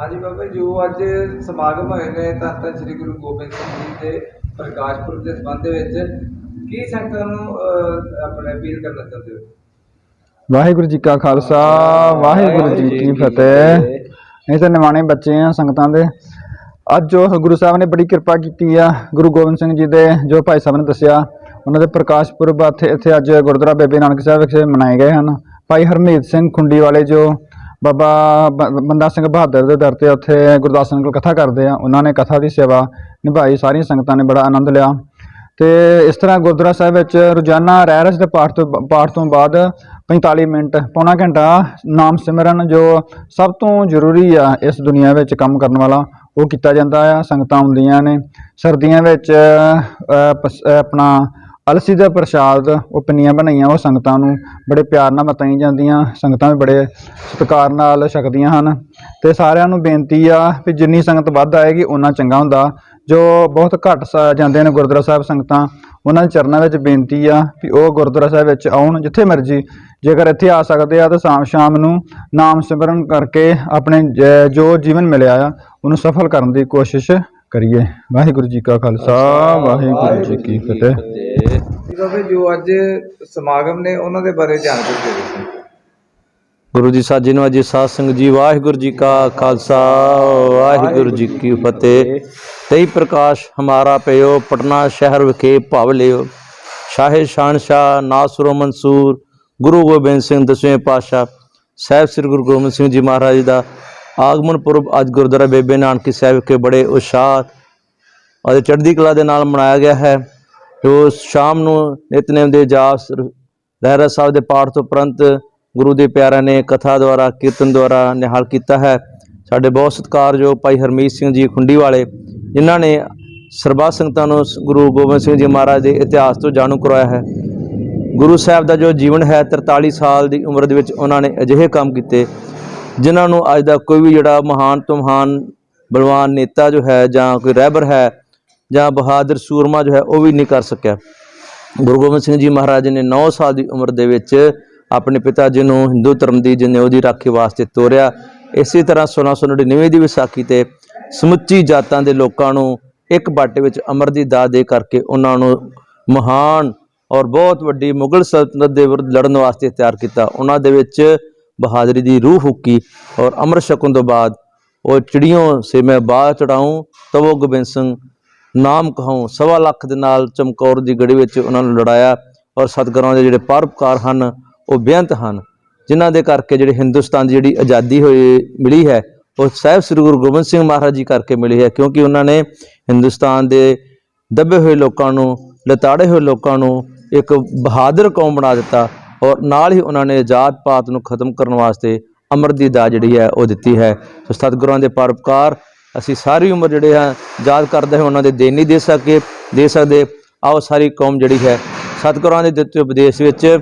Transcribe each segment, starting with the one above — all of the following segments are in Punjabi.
ਹਾਂਜੀ ਬਾਬਾ ਜੋ ਅੱਜ ਸਮਾਗਮ ਹੋਏ ਨੇ, ਤਾਂ ਤਾਂ ਸ੍ਰੀ ਗੁਰੂ ਗੋਬਿੰਦ ਸਿੰਘ ਜੀ ਦੇ ਪ੍ਰਕਾਸ਼ ਪੁਰਬ ਦੇ ਸੰਬੰਧ ਦੇ ਵਿੱਚ ਕੀ ਸੰਗਤਾਂ ਨੂੰ ਆਪਣੇ ਅਪੀਲ ਕਰਨਾ ਚਾਹੁੰਦੇ ਹੋ? ਵਾਹਿਗੁਰੂ ਜੀ ਕਾ ਖਾਲਸਾ, ਵਾਹਿਗੁਰੂ ਜੀ ਕੀ ਫਤਿਹ। ਅਸੀਂ ਤਾਂ ਨਿਮਾਣੇ ਬੱਚੇ ਆ ਸੰਗਤਾਂ ਦੇ। ਅੱਜ ਜੋ ਗੁਰੂ ਸਾਹਿਬ ਨੇ ਬੜੀ ਕਿਰਪਾ ਕੀਤੀ ਆ, ਗੁਰੂ ਗੋਬਿੰਦ ਸਿੰਘ ਜੀ ਦੇ, ਜੋ ਭਾਈ ਸਾਹਿਬ ਨੇ ਦੱਸਿਆ, ਉਹਨਾਂ ਦੇ ਪ੍ਰਕਾਸ਼ ਪੁਰਬ ਇੱਥੇ ਇੱਥੇ ਅੱਜ ਗੁਰਦੁਆਰਾ ਬੇਬੇ ਨਾਨਕ ਸਾਹਿਬ ਵਿਖੇ ਮਨਾਏ ਗਏ ਹਨ। ਭਾਈ ਹਰਮੀਤ ਸਿੰਘ ਖੁੰਡੀ ਵਾਲੇ ਜੋ ਬਾਬਾ ਬ- ਬੰਦਾ ਸਿੰਘ ਬਹਾਦਰ ਦੇ ਦਰ ਤੇ ਉੱਥੇ ਗੁਰਦਾਸ ਸਿੰਘ ਕੋਲ ਕਥਾ ਕਰਦੇ ਆ। ਉਹਨਾਂ ਨੇ ਕਥਾ ਦੀ ਸੇਵਾ ਨਿਭਾਈ, ਸਾਰੀਆਂ ਸੰਗਤਾਂ ਨੇ ਬੜਾ ਆਨੰਦ ਲਿਆ। ਤੇ ਇਸ ਤਰ੍ਹਾਂ ਗੁਰਦੁਆਰਾ ਸਾਹਿਬ ਵਿੱਚ ਰੋਜ਼ਾਨਾ ਰਹਿਰਸ ਦੇ ਪਾਠ ਤੋਂ ਪਾਠ ਤੋਂ ਬਾਅਦ 45 ਮਿੰਟ, ਪੌਣਾ ਘੰਟਾ ਨਾਮ ਸਿਮਰਨ ਜੋ ਸਭ ਤੋਂ ਜ਼ਰੂਰੀ ਆ ਇਸ ਦੁਨੀਆ ਵਿੱਚ ਕੰਮ ਕਰਨ ਵਾਲਾ, ਉਹ ਕੀਤਾ ਜਾਂਦਾ ਆ। ਸੰਗਤਾਂ ਹੁੰਦੀਆਂ ਨੇ। ਸਰਦੀਆਂ ਵਿੱਚ ਆਪਣਾ ਅਲਸੀ ਦਾ ਪ੍ਰਸ਼ਾਦ, ਉਹ ਪਿੰਨੀਆਂ ਬਣਾਈਆਂ, ਉਹ ਸੰਗਤਾਂ ਨੂੰ ਬੜੇ ਪਿਆਰ ਨਾਲ ਵਰਤਾਈਆਂ ਜਾਂਦੀਆਂ, ਸੰਗਤਾਂ ਵੀ ਬੜੇ ਸਤਿਕਾਰ ਨਾਲ ਛਕਦੀਆਂ ਹਨ। ਤੇ ਸਾਰਿਆਂ ਨੂੰ ਬੇਨਤੀ ਆ ਵੀ ਜਿੰਨੀ ਸੰਗਤ ਵੱਧ ਆਏਗੀ ਉਨਾ ਚੰਗਾ ਹੁੰਦਾ। ਜੋ ਬਹੁਤ ਘੱਟ ਸ- ਜਾਂਦੇ ਨੇ ਗੁਰਦੁਆਰਾ ਸਾਹਿਬ ਸੰਗਤਾਂ, ਉਹਨਾਂ ਦੇ ਚਰਨਾਂ ਵਿੱਚ ਬੇਨਤੀ ਆ ਵੀ ਉਹ ਗੁਰਦੁਆਰਾ ਸਾਹਿਬ ਵਿੱਚ ਆਉਣ, ਜਿੱਥੇ ਮਰਜ਼ੀ। ਜੇਕਰ ਇੱਥੇ ਆ ਸਕਦੇ ਆ, ਤਾਂ ਸ਼ਾਮ ਸ਼ਾਮ ਨੂੰ ਨਾਮ ਸਿਮਰਨ ਕਰਕੇ ਆਪਣੇ ਜੋ ਜੀਵਨ ਮਿਲਿਆ ਆ, ਉਹਨੂੰ ਸਫਲ ਕਰਨ ਦੀ ਕੋਸ਼ਿਸ਼ ਕਰੀਏ। ਵਾਹਿਗੁਰੂ ਜੀ ਕਾ ਖਾਲਸਾ ਵਾਹਿਗੁਰੂ ਜੀ ਕੀ ਫਤਿਹ। ਜੀ ਬਾਬਾ ਜੀ, ਅੱਜ ਸਮਾਗਮ ਨੇ ਉਹਨਾਂ ਦੇ ਬਾਰੇ ਜਾਣਕਾਰੀ ਦੇ ਦਿਓ। ਗੁਰੂ ਜੀ ਸਾਜੀ ਨੂੰ ਅਜੀ ਸਾਧ ਸੰਗਤ ਜੀ ਵਾਹਿਗੁਰੂ ਜੀ ਕਾ ਖਾਲਸਾ ਵਾਹਿਗੁਰੂ ਜੀ ਕੀ ਫਤਿਹ। ਤੇਈ ਪ੍ਰਕਾਸ਼ ਹਮਾਰਾ ਪਿਓ ਪਟਨਾ ਸ਼ਹਿਰ ਵਿਖੇ ਭਵ ਲਿਓ। ਸ਼ਾਹੇ ਸ਼ਾਨਸ਼ਾਹ ਨਾਸਰੋ ਮਨਸੂਰ ਗੁਰੂ ਗੋਬਿੰਦ ਸਿੰਘ ਦਸਵੇਂ ਪਾਤਸ਼ਾਹ। ਸਾਹਿਬ ਸ੍ਰੀ ਗੁਰੂ ਗੋਬਿੰਦ ਸਿੰਘ ਜੀ ਮਹਾਰਾਜ ਦਾ ਆਗਮਨ ਪੁਰਬ ਅੱਜ ਗੁਰਦੁਆਰਾ ਬੇਬੇ ਨਾਨਕੀ ਸਾਹਿਬ ਵਿਖੇ ਬੜੇ ਉਤਸ਼ਾਹ ਅਤੇ ਚੜ੍ਹਦੀ ਕਲਾ ਦੇ ਨਾਲ ਮਨਾਇਆ ਗਿਆ ਹੈ। ਜੋ ਸ਼ਾਮ ਨੂੰ ਨਿਤਨੇਮ ਦੇ ਜਾਪ ਰਹਿਰਾ ਸਾਹਿਬ ਦੇ ਪਾਠ ਤੋਂ ਉਪਰੰਤ ਗੁਰੂ ਦੇ ਪਿਆਰਿਆਂ ਨੇ ਕਥਾ ਦੁਆਰਾ, ਕੀਰਤਨ ਦੁਆਰਾ ਨਿਹਾਲ ਕੀਤਾ ਹੈ। ਸਾਡੇ ਬਹੁਤ ਸਤਿਕਾਰਯੋਗ ਭਾਈ ਹਰਮੀਤ ਸਿੰਘ ਜੀ ਖੁੰਡੀ ਵਾਲੇ ਜਿਨ੍ਹਾਂ ਨੇ ਸਰਬੱਤ ਸੰਗਤਾਂ ਨੂੰ ਗੁਰੂ ਗੋਬਿੰਦ ਸਿੰਘ ਜੀ ਮਹਾਰਾਜ ਦੇ ਇਤਿਹਾਸ ਤੋਂ ਜਾਣੂ ਕਰਵਾਇਆ ਹੈ। ਗੁਰੂ ਸਾਹਿਬ ਦਾ ਜੋ ਜੀਵਨ ਹੈ 43 ਸਾਲ ਦੀ ਉਮਰ ਦੇ ਵਿੱਚ ਉਹਨਾਂ ਨੇ ਅਜਿਹੇ ਕੰਮ ਕੀਤੇ ਜਿਨ੍ਹਾਂ ਨੂੰ ਅੱਜ ਦਾ ਕੋਈ ਵੀ ਜਿਹੜਾ ਮਹਾਨ ਤੋਂ ਮਹਾਨ ਬਲਵਾਨ ਨੇਤਾ ਜੋ ਹੈ ਜਾਂ ਕੋਈ ਰਹਿਬਰ ਹੈ ਜਾਂ ਬਹਾਦਰ ਸੂਰਮਾ ਜੋ ਹੈ ਉਹ ਵੀ ਨਹੀਂ ਕਰ ਸਕਿਆ। ਗੁਰੂ ਗੋਬਿੰਦ ਸਿੰਘ ਜੀ ਮਹਾਰਾਜ ਨੇ 9 ਸਾਲ ਦੀ ਉਮਰ ਦੇ ਵਿੱਚ ਆਪਣੇ ਪਿਤਾ ਜੀ ਨੂੰ ਹਿੰਦੂ ਧਰਮ ਦੀ ਜਨੇਊ ਦੀ ਰਾਖੀ ਵਾਸਤੇ ਤੋਰਿਆ। ਇਸੇ ਤਰ੍ਹਾਂ 1699 ਦੀ ਵਿਸਾਖੀ ਤੇ ਸਮੁੱਚੀ ਜਾਤਾਂ ਦੇ ਲੋਕਾਂ ਨੂੰ ਇੱਕ ਬਾਟੇ ਵਿੱਚ ਅਮਰ ਦੀ ਦਾਤ ਦੇ ਕਰਕੇ ਉਹਨਾਂ ਨੂੰ ਮਹਾਨ ਔਰ ਬਹੁਤ ਵੱਡੀ ਮੁਗਲ ਸਲਤਨਤ ਦੇ ਵਿਰੁੱਧ ਲੜਨ ਵਾਸਤੇ ਤਿਆਰ ਕੀਤਾ। ਉਹਨਾਂ ਦੇ ਵਿੱਚ ਬਹਾਦਰੀ ਦੀ ਰੂਹ ਫੂਕੀ ਔਰ ਅਮਰ ਛਕਣ ਤੋਂ ਬਾਅਦ ਉਹ ਚਿੜੀਆਂ ਸੇ ਮੈਂ ਬਾਹ ਚੜਾऊं ਤਵੋ ਗੋਬਿੰਦ ਸਿੰਘ ਨਾਮ ਕਹਾਉ। ਸਵਾ ਲੱਖ ਦੇ ਨਾਲ ਚਮਕੌਰ ਦੀ ਗੜੀ ਵਿੱਚ ਉਹਨਾਂ ਨੂੰ ਲੜਾਇਆ ਔਰ ਸਤਿਗੁਰਾਂ ਦੇ ਜਿਹੜੇ ਪਰਪਕਾਰ ਹਨ, ਉਹ ਬੇਅੰਤ ਹਨ। ਜਿਨ੍ਹਾਂ ਦੇ ਕਰਕੇ ਜਿਹੜੇ ਹਿੰਦੁਸਤਾਨ ਦੀ ਜਿਹੜੀ ਆਜ਼ਾਦੀ ਹੋਈ, ਮਿਲੀ ਹੈ, ਉਹ ਸਾਹਿਬ ਸ੍ਰੀ ਗੁਰੂ ਗੋਬਿੰਦ ਸਿੰਘ ਮਹਾਰਾਜ ਜੀ ਕਰਕੇ ਮਿਲੀ ਹੈ, ਕਿਉਂਕਿ ਉਹਨਾਂ ਨੇ ਹਿੰਦੁਸਤਾਨ ਦੇ ਦੱਬੇ ਹੋਏ ਲੋਕਾਂ ਨੂੰ, ਲਤਾੜੇ ਹੋਏ ਲੋਕਾਂ ਨੂੰ ਇੱਕ ਬਹਾਦਰ ਕੌਮ ਬਣਾ ਦਿੱਤਾ। ਔਰ ਨਾਲ ਹੀ ਉਹਨਾਂ ਨੇ ਆਜ਼ਾਦ ਪਾਤ ਨੂੰ ਖਤਮ ਕਰਨ ਵਾਸਤੇ ਅਮਰ ਦੀ ਦਾ ਜਿਹੜੀ ਹੈ ਉਹ ਦਿੱਤੀ ਹੈ। ਸੋ ਸਤਿਗੁਰਾਂ ਦੇ ਪਰਪਕਾਰ ਅਸੀਂ ਸਾਰੀ ਉਮਰ ਜਿਹੜੇ ਆ ਯਾਦ ਕਰਦੇ ਹਾਂ ਉਹਨਾਂ ਦੇ ਦੇਣ ਨਹੀਂ ਦੇ ਸਕੇ, ਦੇ ਸਕਦੇ। ਆਓ ਸਾਰੀ ਕੌਮ ਜਿਹੜੀ ਹੈ, ਸਤਿਗੁਰਾਂ ਦੇ ਦਿੱਤੇ ਉਪਦੇਸ਼ ਵਿੱਚ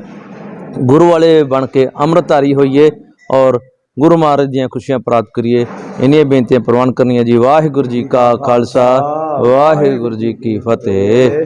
ਗੁਰੂ ਵਾਲੇ ਬਣ ਕੇ ਅੰਮ੍ਰਿਤਧਾਰੀ ਹੋਈਏ ਔਰ ਗੁਰੂ ਮਹਾਰਾਜ ਦੀਆਂ ਖੁਸ਼ੀਆਂ ਪ੍ਰਾਪਤ ਕਰੀਏ। ਇਨੀਆਂ ਬੇਨਤੀਆਂ ਪ੍ਰਵਾਨ ਕਰਨੀਆਂ ਜੀ। ਵਾਹਿਗੁਰੂ ਜੀ ਕਾ ਖਾਲਸਾ, ਵਾਹਿਗੁਰੂ ਜੀ ਕੀ ਫਤਿਹ।